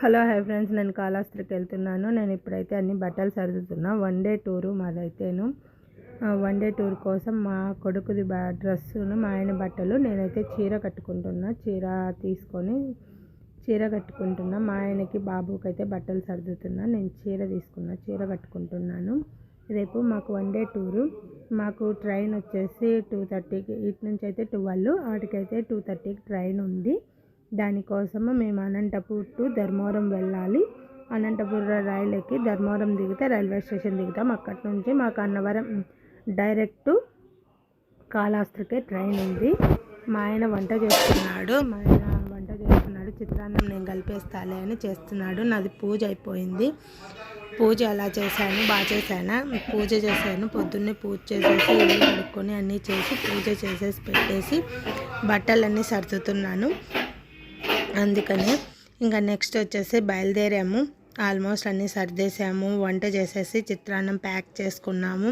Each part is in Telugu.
Hello hi friends. నేను కాళహస్తికి వెళ్తున్నాను. నేను ఇప్పుడైతే అన్ని బట్టలు సర్దుతున్నా. వన్ డే టూరు మాదైతేను. వన్ డే టూర్ కోసం మా కొడుకుది బా డ్రెస్సును మా ఆయన బట్టలు నేనైతే చీర కట్టుకుంటున్నా. చీర తీసుకొని చీర కట్టుకుంటున్నా. మా ఆయనకి బాబుకి అయితే బట్టలు సర్దుతున్నా. నేను చీర తీసుకున్నా చీర కట్టుకుంటున్నాను. రేపు మాకు వన్ డే టూరు మాకు ట్రైన్ వచ్చేసి టూ థర్టీకి ఇటు నుంచి అయితే ట్వెల్వ్ వాటికైతే టూ థర్టీకి ట్రైన్ ఉంది. దానికోసము మేము అనంతపూర్ టు ధర్మవరం వెళ్ళాలి. అనంతపూర్ రైలు ఎక్కి ధర్మవరం దిగితే రైల్వే స్టేషన్ దిగుతాం. అక్కడి నుంచి మాకు అన్నవరం డైరెక్ట్ కాళాస్త్రికే ట్రైన్ ఉంది. మా ఆయన వంట చేస్తున్నాడు. మా ఆయన వంట చేస్తున్నాడు. చిత్రాన్నం నేను కలిపేస్తాలే అని చేస్తున్నాడు. నాది పూజ అయిపోయింది. పూజ ఎలా చేశాను బాగా చేశాను? పూజ చేశాను పొద్దున్నే పూజ చేసేసి ఇల్లు కడుక్కొని అన్నీ చేసి పూజ చేసేసి పెట్టేసి బట్టలన్నీ సర్దుతున్నాను. అందుకనే ఇంకా నెక్స్ట్ వచ్చేసి బయలుదేరాము. ఆల్మోస్ట్ అన్నీ సర్దేశాము వంట చేసేసి చిత్రాన్నం ప్యాక్ చేసుకున్నాము.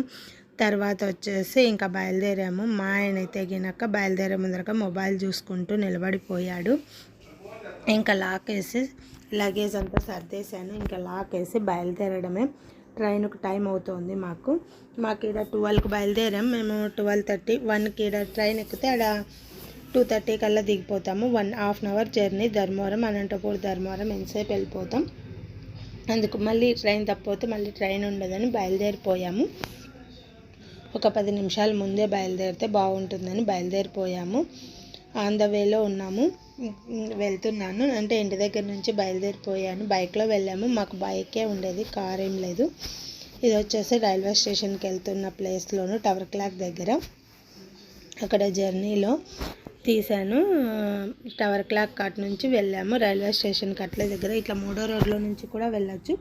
తర్వాత వచ్చేసి ఇంకా బయలుదేరాము. మా ఆయన అయితే గినక బయలుదేరే ముందరక మొబైల్ చూసుకుంటూ నిలబడిపోయాడు. ఇంకా లాక్ వేసి లగేజ్ అంతా సర్దేశాను. ఇంకా లాక్ వేసి బయలుదేరడమే ట్రైన్కి టైం అవుతుంది మాకు. మాకు ఇక్కడ ట్వెల్వ్కి బయలుదేరాం. మేము ట్వెల్వ్ థర్టీ వన్కి ఇక్కడ ట్రైన్ ఎక్కితే ఆడ టూ థర్టీ కల్లా దిగిపోతాము. One half an hour journey Dharmavaram Anantapur Dharmavaram ఎంతసేపు వెళ్ళిపోతాం. అందుకు మళ్ళీ ట్రైన్ తప్పపోతే మళ్ళీ ట్రైన్ ఉండదని బయలుదేరిపోయాము. ఒక పది నిమిషాల ముందే బయలుదేరితే బాగుంటుందని బయలుదేరిపోయాము. ఆన్ ద వేలో ఉన్నాము. వెళ్తున్నాను. అంటే ఇంటి దగ్గర నుంచి బయలుదేరిపోయాను. బైక్లో వెళ్ళాము. మాకు బైకే ఉండేది కార్ ఏం లేదు. ఇది వచ్చేసి రైల్వే స్టేషన్కి వెళ్తున్న ప్లేస్లోను టవర్ క్లాక్ దగ్గర. అక్కడ జర్నీలో తీశాను. టవర్ క్లాక్ కట్ నుంచి వెళ్ళాము. రైల్వే స్టేషన్ కట్ల దగ్గర. ఇట్లా మూడో రోడ్లో నుంచి కూడా వెళ్ళొచ్చు.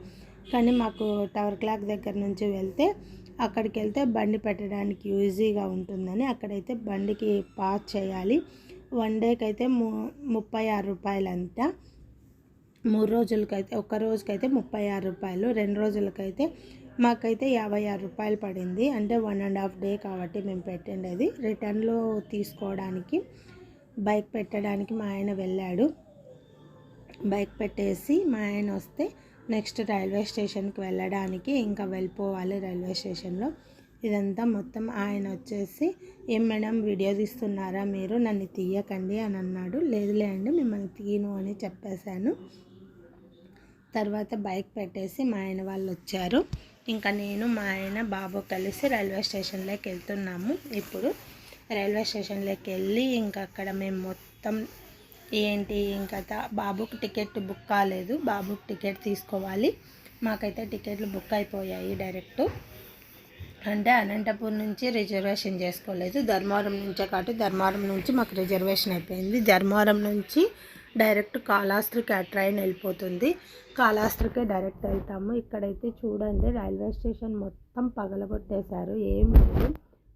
కానీ మాకు టవర్ క్లాక్ దగ్గర నుంచి వెళ్తే అక్కడికి వెళ్తే బండి పెట్టడానికి ఈజీగా ఉంటుందని అక్కడైతే బండికి పాస్ చేయాలి. వన్ డేకి అయితే ము ముప్పై ఆరు రూపాయలంట. మూడు రోజులకైతే ఒక్క రోజుకైతే ముప్పై ఆరు రూపాయలు. రెండు రోజులకైతే మాకైతే యాభై ఆరు రూపాయలు పడింది. అంటే వన్ అండ్ హాఫ్ డే కాబట్టి మేము పెట్టిండేది. రిటర్న్లో తీసుకోవడానికి బైక్ పెట్టడానికి మా ఆయన వెళ్ళాడు. బైక్ పెట్టేసి మా ఆయన వస్తే నెక్స్ట్ రైల్వే స్టేషన్కి వెళ్ళడానికి ఇంకా వెళ్ళిపోవాలి రైల్వే స్టేషన్లో. ఇదంతా మొత్తం ఆయన వచ్చేసి ఏం మేడం వీడియో తీస్తున్నారా మీరు? నన్ను తీయకండి అని అన్నాడు. లేదులే అండి మిమ్మల్ని తీయను అని చెప్పేశాను. తర్వాత బైక్ పెట్టేసి మా ఆయన వాళ్ళు వచ్చారు. ఇంకా నేను మా ఆయన బాబు కలిసి రైల్వే స్టేషన్లోకి వెళ్తున్నాము ఇప్పుడు. రైల్వే స్టేషన్లోకి వెళ్ళి ఇంకా అక్కడ మేము మొత్తం ఏంటి ఇంకా బాబుకి టికెట్ బుక్ కాలేదు. బాబుకి టికెట్ తీసుకోవాలి. మాకైతే టికెట్లు బుక్ అయిపోయాయి డైరెక్ట్. అంటే అనంతపూర్ నుంచి రిజర్వేషన్ చేసుకోలేదు. ధర్మవరం నుంచే కాబట్టి ధర్మవరం నుంచి మాకు రిజర్వేషన్ అయిపోయింది. ధర్మవరం నుంచి డైరెక్ట్ కాళాస్త్రికి ఆ ట్రైన్ వెళ్ళిపోతుంది. కాళాస్త్రికే డైరెక్ట్ వెళ్తాము. ఇక్కడైతే చూడండి రైల్వే స్టేషన్ మొత్తం పగలగొట్టేశారు. ఏమి లేదు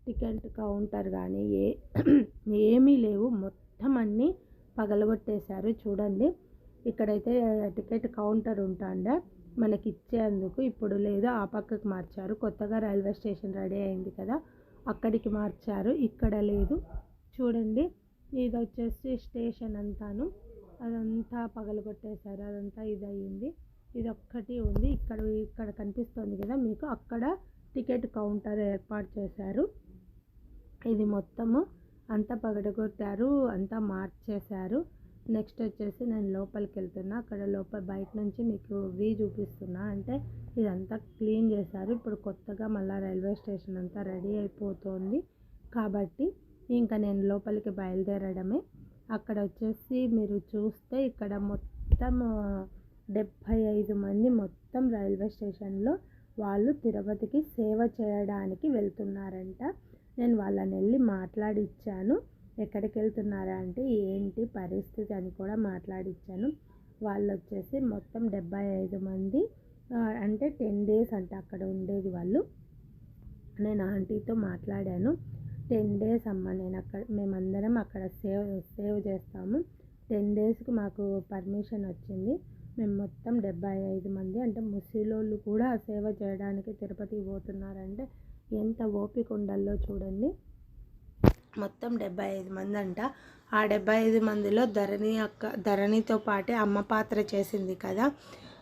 టికెట్ కౌంటర్ కానీ ఏ ఏమీ లేవు. మొత్తం అన్నీ పగలగొట్టేశారు. చూడండి ఇక్కడైతే టికెట్ కౌంటర్ ఉంటాండే మనకి ఇచ్చేందుకు ఇప్పుడు లేదు ఆ పక్కకు మార్చారు. కొత్తగా రైల్వే స్టేషన్ రెడీ అయింది కదా అక్కడికి మార్చారు. ఇక్కడ లేదు. చూడండి ఇది వచ్చేసి స్టేషన్ అంతాను. అదంతా పగలగొట్టేశారు అదంతా ఇది ఇది ఒక్కటి ఉంది. ఇక్కడ ఇక్కడ కనిపిస్తుంది కదా మీకు. అక్కడ టికెట్ కౌంటర్ ఏర్పాటు చేశారు. ఇది మొత్తము అంతా పగడగొట్టారు అంతా మార్చేశారు. నెక్స్ట్ వచ్చేసి నేను లోపలికి వెళ్తున్నా అక్కడ లోపల బయట నుంచి మీకు వ్యూ చూపిస్తున్నా. అంటే ఇదంతా క్లీన్ చేశారు. ఇప్పుడు కొత్తగా మళ్ళీ రైల్వే స్టేషన్ అంతా రెడీ అయిపోతుంది. కాబట్టి ఇంకా నేను లోపలికి బయలుదేరడమే. అక్కడ వచ్చేసి మీరు చూస్తే ఇక్కడ మొత్తం డెబ్భై ఐదు మంది మొత్తం రైల్వే స్టేషన్లో వాళ్ళు తిరుపతికి సేవ చేయడానికి వెళ్తున్నారంట. నేను వాళ్ళని వెళ్ళి మాట్లాడిచ్చాను. ఎక్కడికి వెళ్తున్నారా అంటే ఏంటి పరిస్థితి అని కూడా మాట్లాడిచ్చాను. వాళ్ళు వచ్చేసి మొత్తం డెబ్బై ఐదు మంది అంటే టెన్ డేస్ అంటే అక్కడ ఉండేది వాళ్ళు. నేను ఆంటీతో మాట్లాడాను. టెన్ డేస్ అమ్మ నేను అక్కడ మేమందరం అక్కడ సేవ్ సేవ్ చేస్తాము. టెన్ డేస్కి మాకు పర్మిషన్ వచ్చింది. మేము మొత్తం డెబ్బై ఐదు మంది అంటే ముసలోళ్ళు కూడా సేవ చేయడానికి తిరుపతికి పోతున్నారంటే ఎంత ఓపిక ఉండాలో చూడండి. మొత్తం డెబ్బై ఐదు మంది అంట ఆ డెబ్బై ఐదు మందిలో ధరణి అక్క ధరణితో పాటే అమ్మ పాత్ర చేసింది కదా.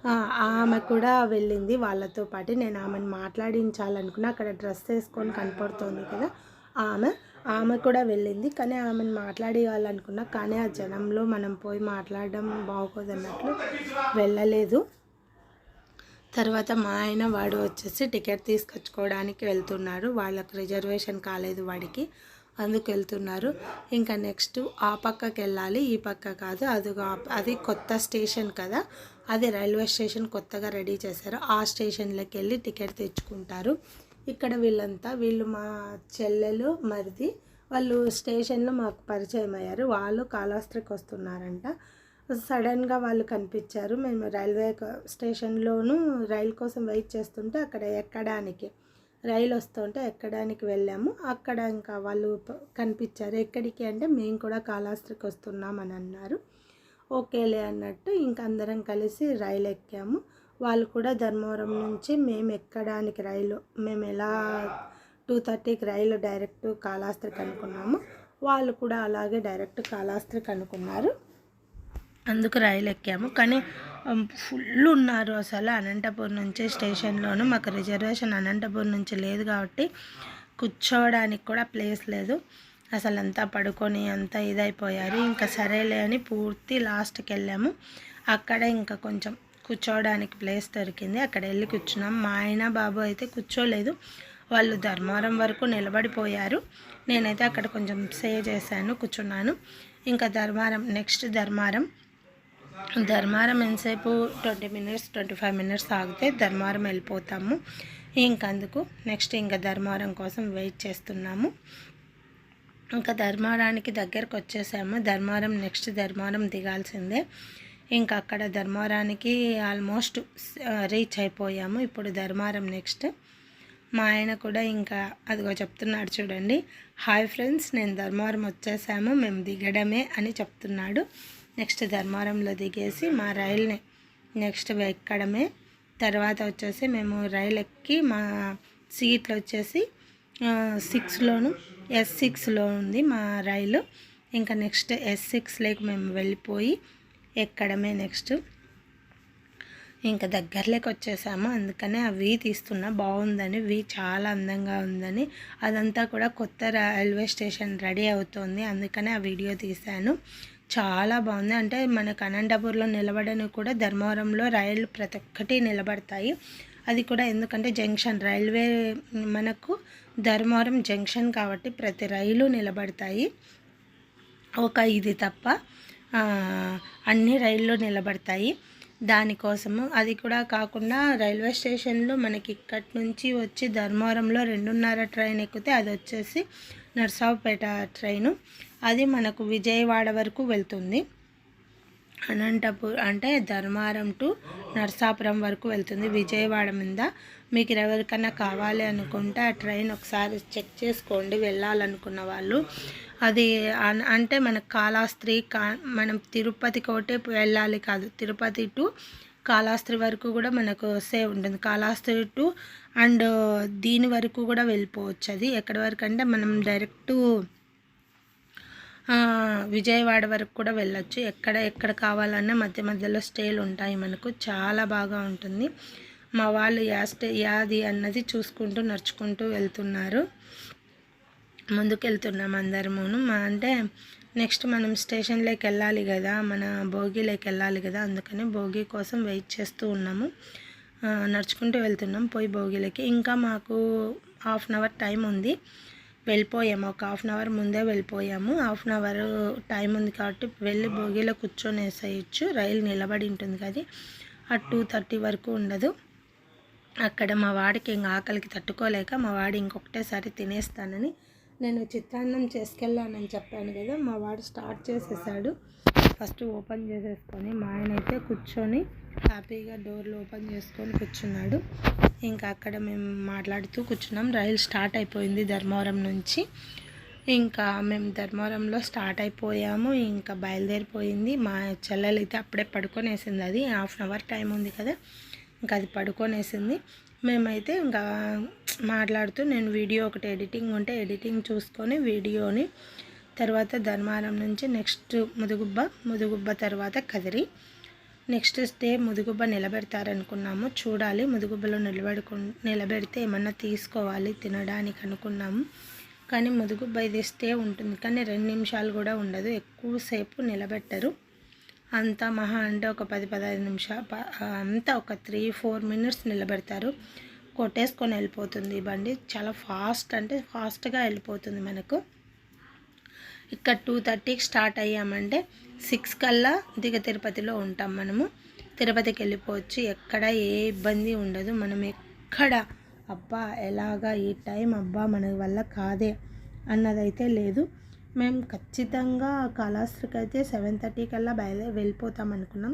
ఆ, ఆమె కూడా వెళ్ళింది వాళ్ళతో పాటు. నేను ఆమెను మాట్లాడించాలనుకున్నా అక్కడ డ్రెస్ వేసుకొని కనపడుతోంది కదా. ఆమె ఆమె కూడా వెళ్ళింది. కానీ ఆమెను మాట్లాడేయాలనుకున్నా కానీ ఆ జనంలో మనం పోయి మాట్లాడడం బాగోదన్నట్లు వెళ్ళలేదు. తర్వాత మా ఆయన వాడు వచ్చేసి టికెట్ తీసుకొచ్చుకోవడానికి వెళ్తున్నారు. వాళ్ళకు రిజర్వేషన్ కాలేదు వాడికి. అందుకు వెళ్తున్నారు ఇంకా నెక్స్ట్ ఆ పక్కకి వెళ్ళాలి ఈ పక్క కాదు. అది అది కొత్త స్టేషన్ కదా. అది రైల్వే స్టేషన్ కొత్తగా రెడీ చేశారు. ఆ స్టేషన్లోకి వెళ్ళి టికెట్ తెచ్చుకుంటారు. ఇక్కడ వీళ్ళంతా వీళ్ళు మా చెల్లెలు మరిది వాళ్ళు స్టేషన్లో మాకు పరిచయం అయ్యారు. వాళ్ళు కాళహస్త్రికి వస్తున్నారంట. సడన్గా వాళ్ళు కనిపించారు. మేము రైల్వే స్టేషన్లోనూ రైలు కోసం వెయిట్ చేస్తుంటే అక్కడ ఎక్కడానికి రైలు వస్తుంటే ఎక్కడానికి వెళ్ళాము. అక్కడ ఇంకా వాళ్ళు కనిపించారు. ఎక్కడికి అంటే మేము కూడా కాళహస్త్రికి వస్తున్నాం అని అన్నారు ఓకేలే అన్నట్టు ఇంక అందరం కలిసి రైలు ఎక్కాము వాళ్ళు కూడా ధర్మవరం నుంచి మేము ఎక్కడానికి రైలు మేము ఎలా టూ థర్టీకి రైలు డైరెక్ట్ కాళహస్తికి అనుకున్నాము వాళ్ళు కూడా అలాగే డైరెక్ట్ కాళహస్తికి అనుకున్నారు అందుకు రైలు ఎక్కాము కానీ ఫుల్ ఉన్నారు అసలు అనంతపూర్ నుంచి స్టేషన్లోనూ. మాకు రిజర్వేషన్ అనంతపూర్ నుంచి లేదు కాబట్టి కూర్చోవడానికి కూడా ప్లేస్ లేదు. అసలు అంతా పడుకొని అంతా ఇదైపోయారు. ఇంకా సరేలే అని పూర్తి లాస్ట్కి వెళ్ళాము. అక్కడ ఇంకా కొంచెం కూర్చోవడానికి ప్లేస్ దొరికింది. అక్కడ వెళ్ళి కూర్చున్నాం. మా ఆయన బాబు అయితే కూర్చోలేదు. వాళ్ళు ధర్మవరం వరకు నిలబడిపోయారు. నేనైతే అక్కడ కొంచెం సేవ్ చేశాను కూర్చున్నాను. ఇంకా ధర్మారం నెక్స్ట్ ధర్మారం ధర్మారం ఎంతసేపు? Twenty minutes twenty five minutes ఆగితే ధర్మారం వెళ్ళిపోతాము. ఇంకందుకు నెక్స్ట్ ఇంకా ధర్మారం కోసం వెయిట్ చేస్తున్నాము. ఇంకా ధర్మారానికి దగ్గరకు వచ్చేసాము. ధర్మారం నెక్స్ట్ ధర్మారం దిగాల్సిందే. ఇంకా అక్కడ ధర్మారానికి ఆల్మోస్ట్ రీచ్ అయిపోయాము. ఇప్పుడు ధర్మారం నెక్స్ట్. మా ఆయన కూడా ఇంకా అదిగో చెప్తున్నాడు చూడండి. హాయ్ ఫ్రెండ్స్ నేను ధర్మారం వచ్చేసాము. మేము దిగడమే అని చెప్తున్నాడు. నెక్స్ట్ ధర్మవరంలో దిగేసి మా రైల్ని నెక్స్ట్ ఎక్కడమే. తర్వాత వచ్చేసి మేము రైలు ఎక్కి మా సీట్లు వచ్చేసి సిక్స్లోను ఎస్ సిక్స్లో ఉంది మా రైలు. ఇంకా నెక్స్ట్ ఎస్ సిక్స్లోకి మేము వెళ్ళిపోయి ఎక్కడమే నెక్స్ట్. ఇంకా దగ్గరలోకి వచ్చేసాము. అందుకనే ఆ వీ తీస్తున్నా బాగుందని వీ చాలా అందంగా ఉందని. అదంతా కూడా కొత్త రైల్వే స్టేషన్ రెడీ అవుతోంది. అందుకనే ఆ వీడియో తీశాను. చాలా బాగుంది. అంటే మనకు అనంతపూర్లో నిలబడని కూడా ధర్మవరంలో రైళ్ళు ప్రతి ఒక్కటి నిలబడతాయి. అది కూడా ఎందుకంటే జంక్షన్ రైల్వే మనకు ధర్మవరం జంక్షన్ కాబట్టి ప్రతి రైలు నిలబడతాయి. ఒక ఇది తప్ప అన్ని రైళ్ళు నిలబడతాయి. దానికోసము అది కూడా కాకుండా రైల్వే స్టేషన్లో మనకి ఇక్కడి నుంచి వచ్చి ధర్మవరంలో రెండున్నర ట్రైన్ ఎక్కితే అది వచ్చేసి నర్సావుపేట ట్రైను. అది మనకు విజయవాడ వరకు వెళ్తుంది. అనంతపూర్ అంటే ధర్మారం టు నర్సాపురం వరకు వెళ్తుంది విజయవాడ మీద. మీకు ఎవరికైనా కావాలి అనుకుంటే ఆ ట్రైన్ ఒకసారి చెక్ చేసుకోండి వెళ్ళాలనుకున్న వాళ్ళు. అది అన్- అంటే మనకు కాళాస్త్రి కా మనం తిరుపతి కోటే వెళ్ళాలి కాదు తిరుపతి టు కాళాస్త్రి వరకు కూడా మనకు సేవ్ ఉంటుంది. కాళాస్త్రి టు అండ్ దీని వరకు కూడా వెళ్ళిపోవచ్చు అది. ఎక్కడి వరకు అంటే మనం డైరెక్ట్ విజయవాడ వరకు కూడా వెళ్ళొచ్చు. ఎక్కడ ఎక్కడ కావాలన్నా మధ్య మధ్యలో స్టేలు ఉంటాయి మనకు. చాలా బాగా ఉంటుంది. మా వాళ్ళు యా స్టే యాది అన్నది చూసుకుంటూ నడుచుకుంటూ వెళ్తున్నారు. ముందుకు వెళ్తున్నాం అందరమును. మా అంటే నెక్స్ట్ మనం స్టేషన్లోకి వెళ్ళాలి కదా మన భోగిలోకి వెళ్ళాలి కదా అందుకని భోగి కోసం వెయిట్ చేస్తూ ఉన్నాము. నడుచుకుంటూ వెళ్తున్నాం పోయి భోగిలకి ఇంకా మాకు హాఫ్ అన్ అవర్ టైం ఉంది. వెళ్ళిపోయాము. ఒక హాఫ్ అన్ అవర్ ముందే వెళ్ళిపోయాము. హాఫ్ అన్ అవర్ టైం ఉంది కాబట్టి వెళ్ళి భోగిలో కూర్చొని వేసేయచ్చు. రైలు నిలబడి ఉంటుంది కదా ఆ టూ థర్టీ వరకు ఉండదు. అక్కడ మా వాడికి ఇంకా ఆకలికి తట్టుకోలేక మా వాడు ఇంకొకటేసారి తినేస్తానని నేను చిత్రాన్నం చేసుకెళ్ళానని చెప్పాను కదా మా వాడు స్టార్ట్ చేసేసాడు. ఫస్ట్ ఓపెన్ చేసేసుకొని మా ఆయన అయితే కూర్చొని హ్యాపీగా డోర్లు ఓపెన్ చేసుకొని కూర్చున్నాడు. ఇంకా అక్కడ మేము మాట్లాడుతూ కూర్చున్నాం. రైలు స్టార్ట్ అయిపోయింది ధర్మవరం నుంచి. ఇంకా మేము ధర్మవరంలో స్టార్ట్ అయిపోయాము. ఇంకా బయలుదేరిపోయింది. మా చెల్లెలు అయితే అప్పుడే పడుకొనేసింది. అది హాఫ్ అన్ అవర్ టైం ఉంది కదా ఇంకా అది పడుకొనేసింది. మేమైతే ఇంకా మాట్లాడుతూ నేను వీడియో ఒకటి ఎడిటింగ్ ఉంటే ఎడిటింగ్ చూసుకొని వీడియోని తర్వాత ధర్మారం నుంచి నెక్స్ట్ ముదుగుబ్బ ముదుగుబ్బ తర్వాత కదిరి. నెక్స్ట్ డే ముదుగుబ్బ నిలబెడతారనుకున్నాము. చూడాలి ముదుగుబ్బలో నిలబెడుకు నిలబెడితే ఏమన్నా తీసుకోవాలి తినడానికి అనుకున్నాము. కానీ ముదుగుబ్బ ఇది స్టే ఉంటుంది. కానీ రెండు నిమిషాలు కూడా ఉండదు. ఎక్కువసేపు నిలబెట్టరు. అంతా మహా అంటే ఒక పది పదహైదు నిమిషాలు అంతా ఒక త్రీ ఫోర్ మినిట్స్ నిలబెడతారు. కొట్టేసుకొని వెళ్ళిపోతుంది ఈ బండి. చాలా ఫాస్ట్ అంటే ఫాస్ట్గా వెళ్ళిపోతుంది మనకు. ఇక్కడ టూ థర్టీకి స్టార్ట్ అయ్యామంటే సిక్స్ కల్లా దిగ తిరుపతిలో ఉంటాం మనము. తిరుపతికి వెళ్ళిపోవచ్చు. ఎక్కడ ఏ ఇబ్బంది ఉండదు. మనం ఎక్కడ అబ్బా ఎలాగా ఈ టైం అబ్బా మన వల్ల కాదే అన్నదైతే లేదు. మేము ఖచ్చితంగా కాళహస్త్రికి అయితే సెవెన్ థర్టీ కల్లా బయలుదేరి వెళ్ళిపోతాం అనుకున్నాం.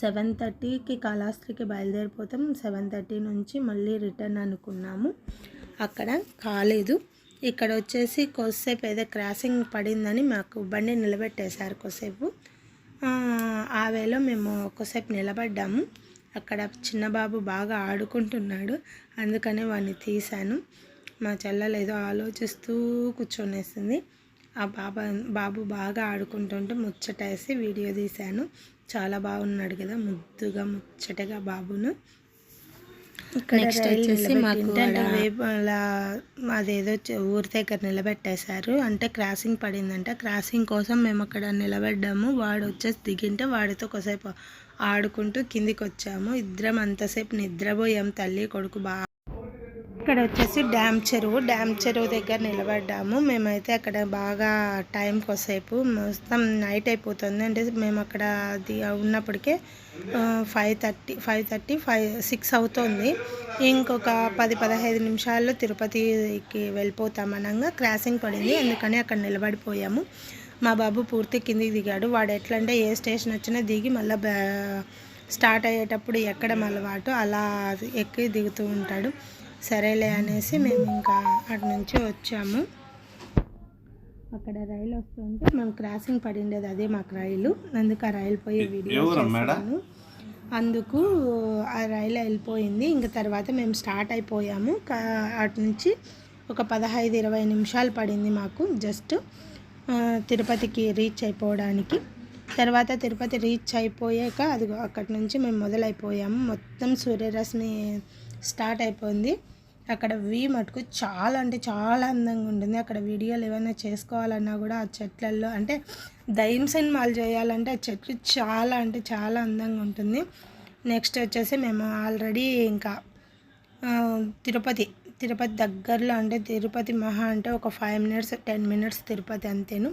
సెవెన్ థర్టీకి కాళహస్తికి బయలుదేరిపోతాం. సెవెన్ థర్టీ నుంచి మళ్ళీ రిటర్న్ అనుకున్నాము. అక్కడ కాలేదు. ఇక్కడ వచ్చేసి కొద్దిసేపు ఏదో క్రాసింగ్ పడిందని మాకు బండి నిలబెట్టేశారు కొద్దిసేపు. ఆ వేలో మేము కొద్దిసేపు నిలబడ్డాము. అక్కడ చిన్నబాబు బాగా ఆడుకుంటున్నాడు. అందుకనే వాడిని తీశాను. మా చెల్లెలు ఏదో ఆలోచిస్తూ కూర్చొనేసింది. ఆ బాబా బాబు బాగా ఆడుకుంటుంటే ముచ్చటేసి వీడియో తీశాను. చాలా బాగున్నాడు కదా ముద్దుగా ముచ్చటగా బాబును. నెక్స్ట్ వచ్చేసి మాకు అలా అదేదో ఊరి దగ్గర నిలబెట్టేశారు. అంటే క్రాసింగ్ పడిందంట. క్రాసింగ్ కోసం మేము అక్కడ నిలబడ్డాము. వాడు వచ్చేసి దిగింటే వాడితో కొసేపు ఆడుకుంటూ కిందికి వచ్చాము ఇద్దరం అంతసేపు నిద్రపోయాం. తల్లి కొడుకు బాగా ఇక్కడ వచ్చేసి డ్యామ్ చెరువు. డ్యామ్ చెరువు దగ్గర నిలబడ్డాము. మేమైతే అక్కడ బాగా టైం కోసేపు మొత్తం నైట్ అయిపోతుంది. అంటే మేము అక్కడ అది ఉన్నప్పటికే five thirty five thirty five six అవుతుంది. ఇంకొక పది పదహైదు నిమిషాల్లో తిరుపతికి వెళ్ళిపోతాం అనగా. క్రాసింగ్ పడింది. అందుకని అక్కడ నిలబడిపోయాము. మా బాబు పూర్తి కిందికి దిగాడు. వాడు ఎట్లా అంటే ఏ స్టేషన్ వచ్చినా దిగి మళ్ళీ స్టార్ట్ అయ్యేటప్పుడు ఎక్కడం అలవాటు. అలా ఎక్కి దిగుతూ ఉంటాడు. సరేలే అనేసి మేము ఇంకా అటు నుంచి వచ్చాము. అక్కడ రైలు వస్తుంటే మేము క్రాసింగ్ పడిండేది అదే మాకు రైలు. అందుకు ఆ రైలు పోయే వీడియో చేశాను అందుకు ఆ రైలు వెళ్ళిపోయింది. ఇంకా తర్వాత మేము స్టార్ట్ అయిపోయాము. అటు నుంచి ఒక పదహైదు ఇరవై నిమిషాలు పడింది మాకు జస్ట్ తిరుపతికి రీచ్ అయిపోవడానికి. తర్వాత తిరుపతి రీచ్ అయిపోయాక అది అక్కడి నుంచి మేము మొదలైపోయాము. మొత్తం సూర్యరశ్మి స్టార్ట్ అయిపోయింది. అక్కడ వీ మటుకు చాలా అంటే చాలా అందంగా ఉంటుంది. అక్కడ వీడియోలు ఏమైనా చేసుకోవాలన్నా కూడా ఆ చెట్లల్లో అంటే దైం సినిమాలు చేయాలంటే ఆ చెట్లు చాలా అంటే చాలా అందంగా ఉంటుంది. నెక్స్ట్ వచ్చేసి మేము ఆల్రెడీ ఇంకా తిరుపతి తిరుపతి దగ్గరలో అంటే తిరుపతి మహా అంటే ఒక five minutes ten minutes Tirupati అంతేను.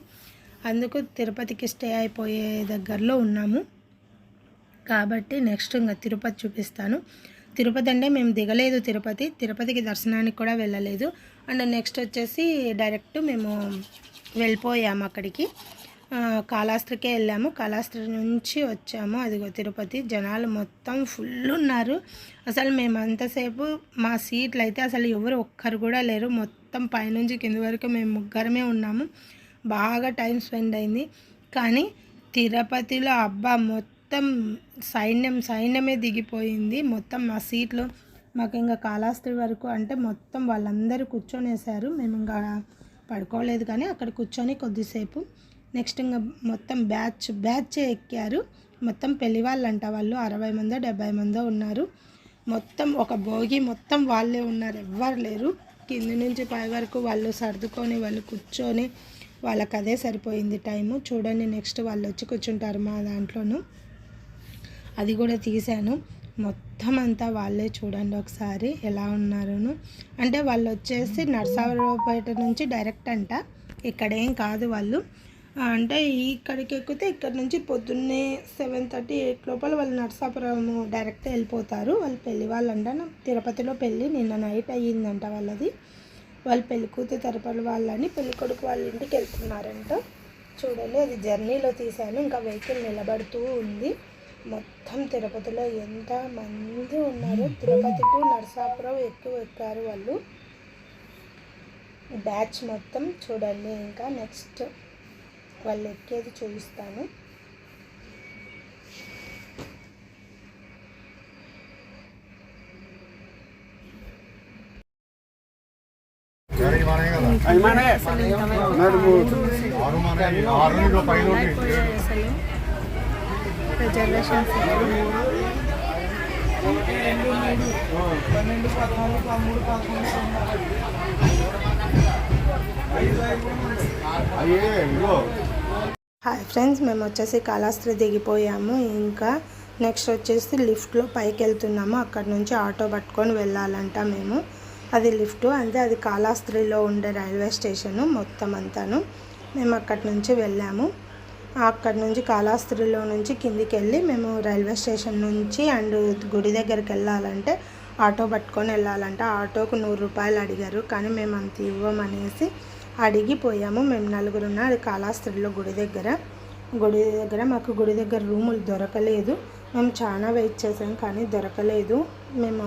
అందుకు తిరుపతికి స్టే అయిపోయే దగ్గరలో ఉన్నాము. కాబట్టి నెక్స్ట్ ఇంకా తిరుపతి చూపిస్తాను. తిరుపతి అంటే మేము దిగలేదు తిరుపతి. తిరుపతికి దర్శనానికి కూడా వెళ్ళలేదు. అండ్ నెక్స్ట్ వచ్చేసి డైరెక్ట్ మేము వెళ్ళిపోయాము అక్కడికి. కాళాస్త్రికే వెళ్ళాము. కాళాస్త్రి నుంచి వచ్చాము. అదిగో తిరుపతి. జనాలు మొత్తం ఫుల్ ఉన్నారు. అసలు మేము అంతసేపు మా సీట్లు అయితే అసలు ఎవరు ఒక్కరు కూడా లేరు. మొత్తం పైనుంచి కింద వరకు మేము ముగ్గురమే ఉన్నాము. బాగా టైం స్పెండ్ అయింది. కానీ తిరుపతిలో అబ్బా మొత్తం మొత్తం సైన్యం సైన్యమే దిగిపోయింది. మొత్తం మా సీట్లు మాకు ఇంకా కాళాస్త్రి వరకు అంటే మొత్తం వాళ్ళందరూ కూర్చొనేసారు మేము ఇంకా పడుకోలేదు కానీ అక్కడ కూర్చొని కొద్దిసేపు నెక్స్ట్ ఇంకా మొత్తం బ్యాచ్ బ్యాచ్ ఎక్కారు. మొత్తం పెళ్ళి వాళ్ళంట వాళ్ళు అరవై మందో డెబ్బై మందో ఉన్నారు. మొత్తం ఒక భోగి మొత్తం వాళ్ళే ఉన్నారు. ఎవ్వరు లేరు. కింది నుంచి పై వరకు వాళ్ళు సర్దుకొని వాళ్ళు కూర్చొని వాళ్ళకి అదే సరిపోయింది టైము. చూడండి నెక్స్ట్ వాళ్ళు వచ్చి కూర్చుంటారు మా దాంట్లోనూ. అది కూడా తీశాను మొత్తం అంతా వాళ్ళే చూడండి ఒకసారి ఎలా ఉన్నారును. అంటే వాళ్ళు వచ్చేసి నర్సారావుపేట నుంచి డైరెక్ట్ అంట. ఇక్కడేం కాదు వాళ్ళు. అంటే ఇక్కడికి ఎక్కితే ఇక్కడ నుంచి పొద్దున్నే సెవెన్ థర్టీ ఎయిట్ లోపల వాళ్ళు నర్సాపురం డైరెక్ట్ వెళ్ళిపోతారు. వాళ్ళు పెళ్ళి వాళ్ళంట తిరుపతిలో పెళ్ళి నిన్న నైట్ అయ్యిందంట వాళ్ళది. వాళ్ళు పెళ్ళి కూతురు తరపతి వాళ్ళని పెళ్ళి కొడుకు వాళ్ళ ఇంటికి వెళ్తున్నారంట. చూడండి అది జర్నీలో తీశాను ఇంకా వెహికల్ నిలబడుతూ ఉంది. మొత్తం తిరుపతిలో ఎంతమంది ఉన్నారు తిరుపతి టు నరసాపురం ఎక్కువ ఎక్కారు వాళ్ళు. బ్యాచ్ మొత్తం చూడండి ఇంకా నెక్స్ట్ వాళ్ళు ఎక్కేది చూపిస్తాను. అసలు రిజర్వేషన్స్ హాయ్ ఫ్రెండ్స్ మేము వచ్చేసి కాళాస్త్రి దిగిపోయాము. ఇంకా నెక్స్ట్ వచ్చేసి లిఫ్ట్లో పైకి వెళ్తున్నాము. అక్కడ నుంచి ఆటో పట్టుకొని వెళ్ళాలంట మేము. అది లిఫ్ట్ అంటే అది కాళాస్త్రిలో ఉండే రైల్వే స్టేషను మొత్తం అంతాను. మేము అక్కడి నుంచి వెళ్ళాము. అక్కడి నుంచి కాళాస్త్రిలో నుంచి కిందికి వెళ్ళి మేము రైల్వే స్టేషన్ నుంచి అండ్ గుడి దగ్గరికి వెళ్ళాలంటే ఆటో పట్టుకొని వెళ్ళాలంటే. ఆటోకు నూరు రూపాయలు అడిగారు. కానీ మేము అంత ఇవ్వమనేసి అడిగిపోయాము మేము నలుగురున్న అది కాళాస్త్రిలో గుడి దగ్గర. గుడి దగ్గర మాకు గుడి దగ్గర రూములు దొరకలేదు. మేము చాలా వెయిట్ చేసాం కానీ దొరకలేదు. మేము